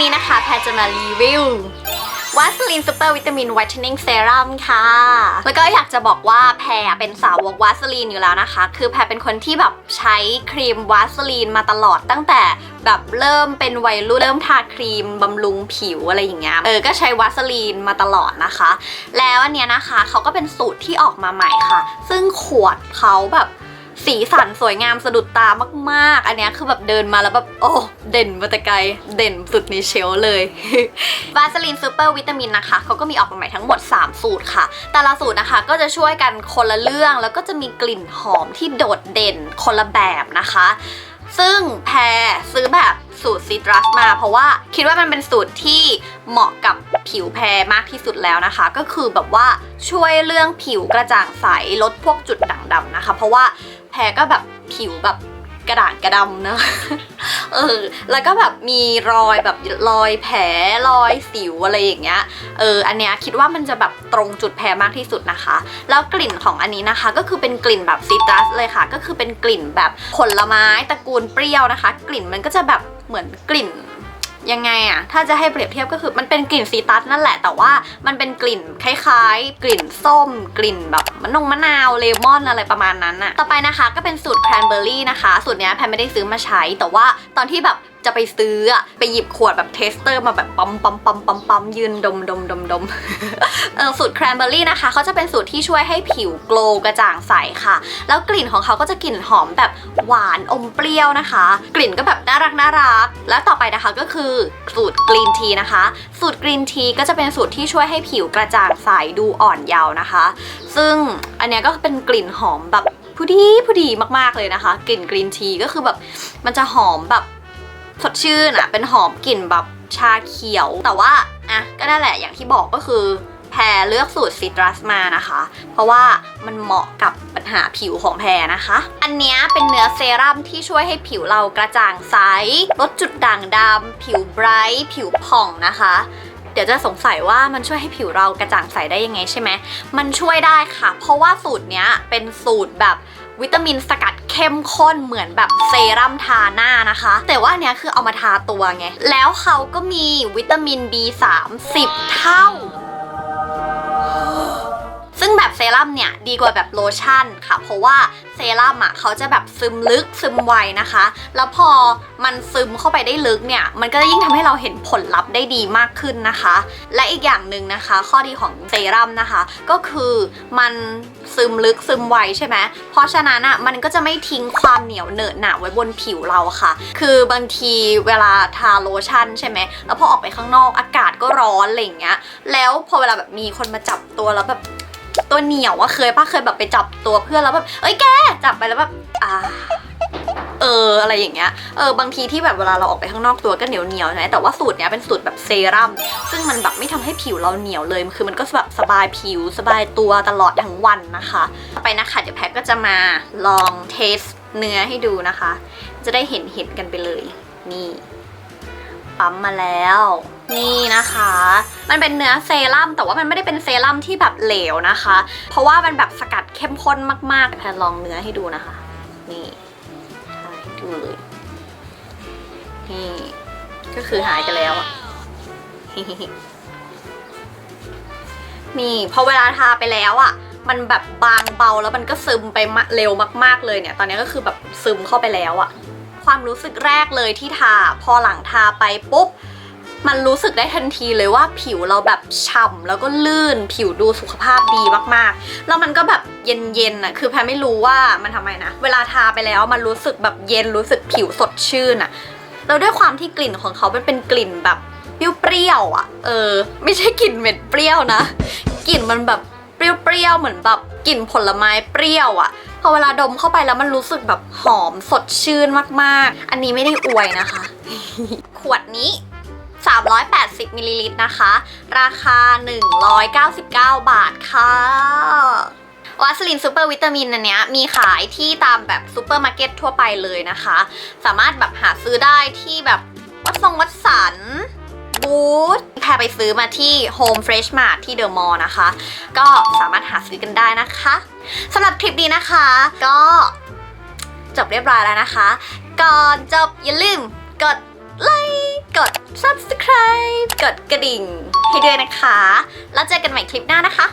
นี้นะคะ แพรจะมารีวิววัสลินซูเปอร์วิตามินไวท์เทนนิ่งเซรั่มค่ะ แล้วก็อยากจะบอกว่าแพรเป็นสาวกวัสลีนอยู่แล้วนะคะ คือแพรเป็นคนที่แบบใช้ครีมวัสลีนมาตลอดตั้งแต่แบบเริ่มเป็นวัยรุ่นเริ่มทาครีมบำรุงผิวอะไรอย่างเงี้ย เออ ก็ใช้วัสลีนมาตลอดนะคะ แล้วอันเนี้ยนะคะเขาก็เป็นสูตรที่ออกมาใหม่ค่ะ ซึ่งขวดเขาแบบ สีสันสวยงามสะดุดตามากๆ อันเนี้ยคือแบบเดินมาแล้วแบบโอ้เด่นมาแต่ไกลเด่นสุดในเชลเลย วาสลินซูเปอร์วิตามินนะคะเขาก็มีออกมาใหม่ทั้งหมด 3 สูตรค่ะ แต่ละสูตรนะคะก็จะช่วยกันคนละเรื่องแล้วก็จะมีกลิ่นหอมที่โดดเด่นคนละแบบนะคะ ซึ่งแพรซื้อแบบสูตรซิตรัสมา เพราะว่าคิดว่ามันเป็นสูตรที่เหมาะกับผิวแพรมากที่สุดแล้วนะคะ ก็คือแบบว่าช่วยเรื่องผิวกระจ่างใสลดพวกจุดด่างดำนะคะ เพราะว่า พรก็แบบผิวแบบกระด่างกระดำนะเออ แล้วก็แบบมีรอยแบบรอยแผลรอยสิวอะไรอย่างเงี้ย เออ อันเนี้ยคิดว่ามันจะแบบตรงจุดแพ้มากที่สุดนะคะ แล้วกลิ่นของอันนี้นะคะ ก็คือเป็นกลิ่นแบบซิตรัสเลยค่ะ ก็คือเป็นกลิ่นแบบผลไม้ตระกูลเปรี้ยวนะคะ กลิ่นมันก็จะแบบเหมือนกลิ่น ยังไงอะถ้าจะให้เปรียบเทียบก็คือมันเป็นกลิ่นซีตัสนั่นแหละ แต่ว่ามันเป็นกลิ่นคล้ายๆ กลิ่นส้ม กลิ่นแบบมะนงมะนาวเลมอนอะไรประมาณนั้นอะต่อไปนะคะก็เป็นสูตรแครนเบอร์รี่นะคะ สูตรเนี้ยแพนไม่ได้ซื้อมาใช้ แต่ว่าตอนที่แบบจะไปซื้ออะไปหยิบขวดแบบเทสเตอร์มาแบบปั๊มปั๊มปั๊มปั๊มปั๊มยืนดมดมดมดมเออสูตรแครนเบอรี่นะคะเขาจะเป็นสูตรที่ช่วยให้ผิวโกลว์กระจ่างใสค่ะ แล้วกลิ่นของเขาก็จะกลิ่นหอมแบบหวานอมเปรี้ยวนะคะ กลิ่นก็แบบน่ารักน่ารัก แล้วต่อไปนะคะก็คือสูตรกรีนทีนะคะ สูตรกรีนทีก็จะเป็นสูตรที่ช่วยให้ผิวกระจ่างใสดูอ่อนเยาว์นะคะ ซึ่งอันนี้ก็เป็นกลิ่นหอมแบบผู้ดีผู้ดีมากๆเลยนะคะ กลิ่นกรีนทีก็คือแบบมันจะหอมแบบ สดชื่นอะเป็นหอมกลิ่นแบบชาเขียว แต่ว่าอะก็นั่นแหละอย่างที่บอกก็คือแพรเลือกสูตรซิตรัสมานะคะ เพราะว่ามันเหมาะกับปัญหาผิวของแพรนะคะ อันนี้เป็นเนื้อเซรั่มที่ช่วยให้ผิวเรากระจ่างใส ลดจุดด่างดำผิวไบรท์ผิวผ่องนะคะ เดี๋ยวจะสงสัยว่ามันช่วยให้ผิวเรากระจ่างใสได้ยังไงใช่ไหม มันช่วยได้ค่ะ เพราะว่าสูตรเนี้ยเป็นสูตรแบบ วิตามินสกัดเข้มข้นเหมือนแบบเซรั่มทาหน้านะคะ แต่ว่าอันเนี้ยคือเอามาทาตัวไง แล้วเขาก็มีวิตามิน B3 10 เท่า เซรั่มเนี่ยดีกว่าแบบโลชั่นค่ะ เพราะว่าเซรั่มอะเขาจะแบบซึมลึกซึมไวนะคะ แล้วพอมันซึมเข้าไปได้ลึกเนี่ย มันก็จะยิ่งทำให้เราเห็นผลลัพธ์ได้ดีมากขึ้นนะคะ และอีกอย่างหนึ่งนะคะ ข้อดีของเซรั่มนะคะ ก็คือมันซึมลึกซึมไวใช่ไหมเพราะฉะนั้นอะมันก็จะไม่ทิ้งความเหนียวเหนอะหนะไว้บนผิวเราค่ะ คือบางทีเวลาทาโลชั่นใช่ไหมแล้วพอออกไปข้างนอกอากาศก็ร้อนอะไรอย่างเงี้ย แล้วพอเวลาแบบมีคนมาจับตัวแล้วแบบ ตัวเหนียวอะเคยปะเคยแบบไปจับตัวเพื่อนแล้วแบบเอ้ยแกจับไปแล้วแบบอ่าเอออะไรอย่างเงี้ย เออบางทีที่แบบเวลาเราออกไปข้างนอกตัวก็เหนียวเหนียวๆใช่ไหมแต่ว่าสูตรเนี้ยเป็นสูตรแบบเซรั่มซึ่งมันแบบไม่ทำให้ผิวเราเหนียวเลย คือมันก็แบบสบายผิวสบายตัวตลอดทั้งวันนะคะ ไปนะคะเดี๋ยวแพทก็จะมาลองเทสเนื้อให้ดูนะคะ จะได้เห็นเห็นกันไปเลย นี่ ปั๊มมาแล้ว นี่นะคะ มันเป็นเนื้อเซรั่มแต่ว่ามันไม่ได้เป็นเซรั่มที่แบบเหลวนะคะ เพราะว่ามันแบบสกัดเข้มข้นมากๆแพนลองเนื้อให้ดูนะคะ นี่ทาให้ดูเลยนี่ก็คือหายไปแล้วอะนี่พอเวลาทาไปแล้วอะมันแบบบางเบาแล้วมันก็ซึมไปมเร็วมากๆเลยเนี่ย ตอนนี้ก็คือแบบซึมเข้าไปแล้วอะ ความรู้สึกแรกเลยที่ทาพอหลังทาไปปุ๊บ มันรู้สึกได้ทันทีเลยว่าผิวเราแบบฉ่ำแล้วก็ลื่นผิวดูสุขภาพดีมากๆ แล้วมันก็แบบเย็นๆอะคือแพรไม่รู้ว่ามันทำไมนะ เวลาทาไปแล้วมันรู้สึกแบบเย็นรู้สึกผิวสดชื่นอะแล้วด้วยความที่กลิ่นของเขามันเป็นกลิ่นแบบเปรี้ยวๆอะ เออ ไม่ใช่กลิ่นเหม็ดเปรี้ยวนะ กลิ่นมันแบบเปรี้ยวๆเหมือนแบบกลิ่นผลไม้เปรี้ยวอะพอเวลาดมเข้าไปแล้วมันรู้สึกแบบหอมสดชื่นมากๆ อันนี้ไม่ได้อวยนะคะ ขวดนี้ 380มิลลิลิตรนะคะ ราคา 199 บาทค่ะวัสลินซูเปอร์วิตามินอันเนี้ยมีขายที่ตามแบบซูเปอร์มาร์เก็ตทั่วไปเลยนะคะ สามารถแบบหาซื้อได้ที่แบบวัดทรงวัดสันบูธแพรไปซื้อมาที่ Home Fresh Mart ที่เดอะมอลล์นะคะ ก็สามารถหาซื้อกันได้นะคะสำหรับคลิปนี้นะคะ ก็จบเรียบร้อยแล้วนะคะ ก่อนจบอย่าลืมกด กด subscribe กดกระดิ่งให้ด้วยนะคะ แล้วเจอกันใหม่คลิปหน้านะคะ